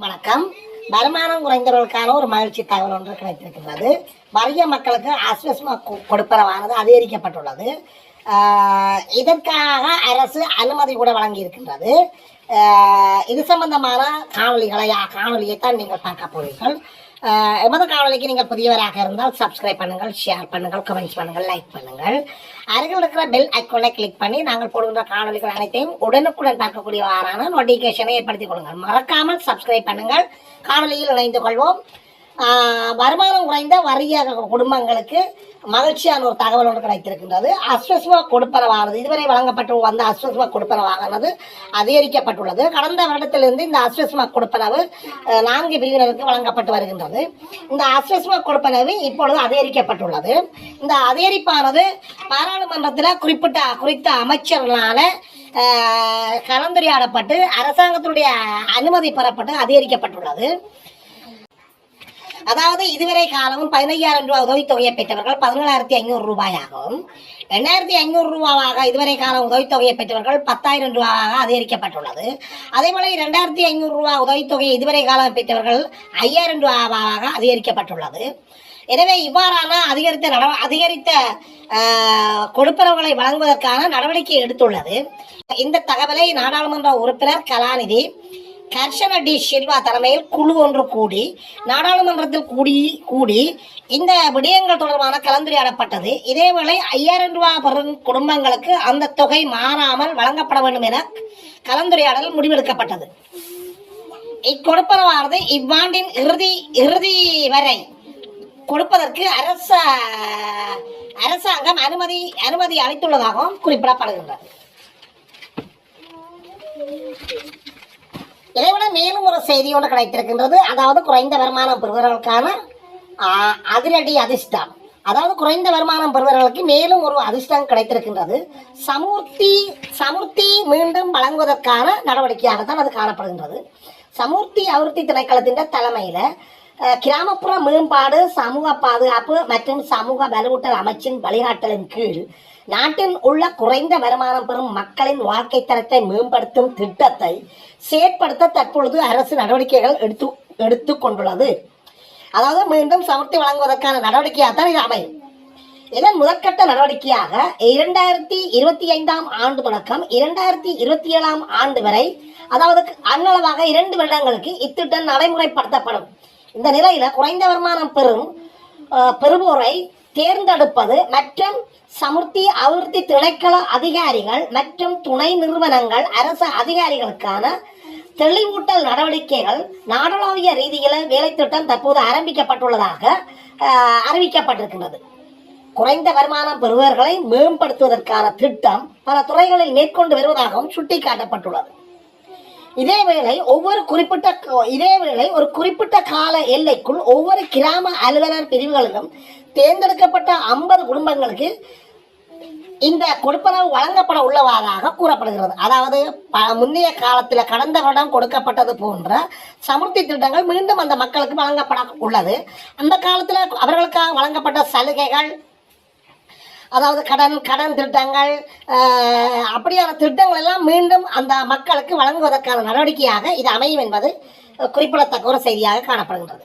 வணக்கம். வருமானம் குறைந்தவர்களுக்கான ஒரு மகிழ்ச்சி தகவல் ஒன்று கிடைத்திருக்கின்றது. வறிய மக்களுக்கு அஸ்வஸ்மா கொடுப்பனவானது அதிகரிக்கப்பட்டுள்ளது. இதற்காக அரசு அனுமதி கூட வழங்கி இருக்கின்றது இது சம்பந்தமான காணொலிகளை காணொலியை தான் நீங்கள் பார்க்க போகிறீர்கள். எமது காணொலிக்கு நீங்கள் புதியவராக இருந்தால் சப்ஸ்கிரைப் பண்ணுங்கள் ஷேர் பண்ணுங்கள் கமெண்ட்ஸ் பண்ணுங்கள் லைக் பண்ணுங்கள். அருகில் இருக்கிற பெல் ஐக்கோனை கிளிக் பண்ணி நாங்கள் போடுகின்ற காணொலிகள் அனைத்தையும் உடனுக்குடன் பார்க்கக்கூடியவாறான நோட்டிஃபிகேஷனை ஏற்படுத்திக் கொள்ளுங்கள். மறக்காமல் சப்ஸ்கிரைப் பண்ணுங்கள். காணொலியில் இணைந்து கொள்வோம். வருமானம் குறைந்த வறிய குடும்பங்களுக்கு மகிழ்ச்சியான ஒரு தகவல் ஒன்று கிடைத்திருக்கின்றது. அஸ்வஸ்வ கொடுப்பனவானது இதுவரை வழங்கப்பட்டு வந்த அஸ்வஸ்வ கொடுப்பனவானது அதிகரிக்கப்பட்டுள்ளது. கடந்த வருடத்திலிருந்து இந்த அஸ்வஸ்வ கொடுப்பனவு நான்கு பிரிவினருக்கு வழங்கப்பட்டு வருகின்றது. இந்த அஸ்வஸ்வ கொடுப்பனவு இப்பொழுது அதிகரிக்கப்பட்டுள்ளது. இந்த அதிகரிப்பானது பாராளுமன்றத்தில் குறிப்பிட்ட குறித்த அமைச்சர்களால் கலந்துரையாடப்பட்டு அரசாங்கத்தினுடைய அனுமதி பெறப்பட்டு அதிகரிக்கப்பட்டுள்ளது. அதாவது இதுவரை காலமும் பதினையாயிரம் ரூபாய் உதவித்தொகையை பெற்றவர்கள் பதினேழாயிரத்தி ஐநூறு ரூபாயாகவும் ரெண்டாயிரத்தி ஐநூறு ரூபாவாக இதுவரை காலம் உதவித்தொகையை பெற்றவர்கள் பத்தாயிரம் ரூபாவாக அதிகரிக்கப்பட்டுள்ளது. அதேபோல இரண்டாயிரத்தி ஐநூறு ரூபா உதவித்தொகையை இதுவரை காலம் பெற்றவர்கள் ஐயாயிரம் ரூபாவாக அதிகரிக்கப்பட்டுள்ளது. எனவே இவ்வாறான அதிகரித்த நட அதிகரித்த கொடுப்பனவுகளை வழங்குவதற்கான நடவடிக்கை எடுத்துள்ளது. இந்த தகவலை நாடாளுமன்ற உறுப்பினர் கலாநிதி கர்ஷன டி சில்வா தலைமையில் குழு ஒன்று கூடி நாடாளுமன்றத்தில் கூடி கூடி இந்த விடயங்கள் தொடர்பான கலந்துரையாடப்பட்டது இதேவேளை ஐயாயிரம் ரூபாய் பெறும் குடும்பங்களுக்கு அந்த தொகை மாறாமல் வழங்கப்பட வேண்டும் என கலந்துரையாடல் முடிவெடுக்கப்பட்டது. இக்கொடுப்பனவானது இவ்வாண்டின் இறுதி இறுதி வரை கொடுப்பதற்கு அரச அரசாங்கம் அனுமதி அனுமதி அளித்துள்ளதாகவும் குறிப்பிடப்படுகின்றது. மேலும் ஒரு செய்தி ஒன்று கிடைத்திருக்கின்றது. அதாவது குறைந்த வருமானம் பெறுபவர்களுக்கான அதிரடி அதிர்ஷ்டம். அதாவது குறைந்த வருமானம் பெறுவர்களுக்கு மேலும் ஒரு அதிர்ஷ்டம் கிடைத்திருக்கின்றது. சமூர்த்தி சமுர்த்தி மீண்டும் வழங்குவதற்கான நடவடிக்கையாகத்தான் அது காணப்படுகின்றது. சமூர்த்தி அபிவிருத்தி திணைக்களத்தின் தலைமையில் கிராமப்புற மேம்பாடு சமூக பாதுகாப்பு மற்றும் சமூக வலுவூட்டல் அமைச்சின் வழிகாட்டலின் கீழ் நாட்டில் உள்ள குறைந்த வருமானம் பெறும் மக்களின் வாழ்க்கை தரத்தை மேம்படுத்தும் திட்டத்தை செயற்படுத்த தற்பொழுது அரசு நடவடிக்கைகள் எடுத்து எடுத்து கொண்டுள்ளது. அதாவது மீண்டும் சமர்த்தி வழங்குவதற்கான நடவடிக்கையாக தான் இது அமையும். இதன் முதற்கட்ட நடவடிக்கையாக இரண்டாயிரத்தி இருபத்தி ஐந்தாம் ஆண்டு தொடக்கம் இரண்டாயிரத்தி இருபத்தி ஏழாம் ஆண்டு வரை அதாவது அன்னளவாக இரண்டு வருடங்களுக்கு இத்திட்டம் நடைமுறைப்படுத்தப்படும். இந்த நிலையில குறைந்த வருமானம் பெறும் அஹ், பெறுவோரை தேர்ந்தெடுப்பது மற்றும் சமுர்த்தி அபிவிருத்தி திணைக்கள அதிகாரிகள் மற்றும் துணை நிறுவனங்கள் அரசு அதிகாரிகளுக்கான தெளிவூட்டல் நடவடிக்கைகள் நாடளாவிய ரீதியில் வேலைத்திட்டம் தற்போது ஆரம்பிக்கப்பட்டுள்ளதாக அறிவிக்கப்பட்டிருக்கின்றது. குறைந்த வருமானம் பெறுபவர்களை மேம்படுத்துவதற்கான திட்டம் பல துறைகளில் மேற்கொண்டு வருவதாகவும் சுட்டிக்காட்டப்பட்டுள்ளது. இதேவேளை ஒவ்வொரு குறிப்பிட்ட இதேவேளை ஒரு குறிப்பிட்ட கால எல்லைக்குள் ஒவ்வொரு கிராம அலுவலர் பிரிவுகளிலும் தேர்ந்தெடுக்கப்பட்ட ஐம்பது குடும்பங்களுக்கு இந்த கொடுப்பனவு வழங்கப்பட உள்ளதாக கூறப்படுகிறது. அதாவது ப- முந்தைய காலத்தில் கடந்த வருடம் கொடுக்கப்பட்டது போன்ற சமுர்த்தி திட்டங்கள் மீண்டும் அந்த மக்களுக்கு வழங்கப்பட உள்ளது. அந்த காலத்தில் அவர்களுக்காக வழங்கப்பட்ட சலுகைகள் அதாவது கடன் கடன் திட்டங்கள் அப்படியான திட்டங்கள் எல்லாம் மீண்டும் அந்த மக்களுக்கு வழங்குவதற்கான நடவடிக்கையாக இது அமையும் என்பது குறிப்பிடத்தக்க ஒரு செய்தியாக காணப்படுகின்றது.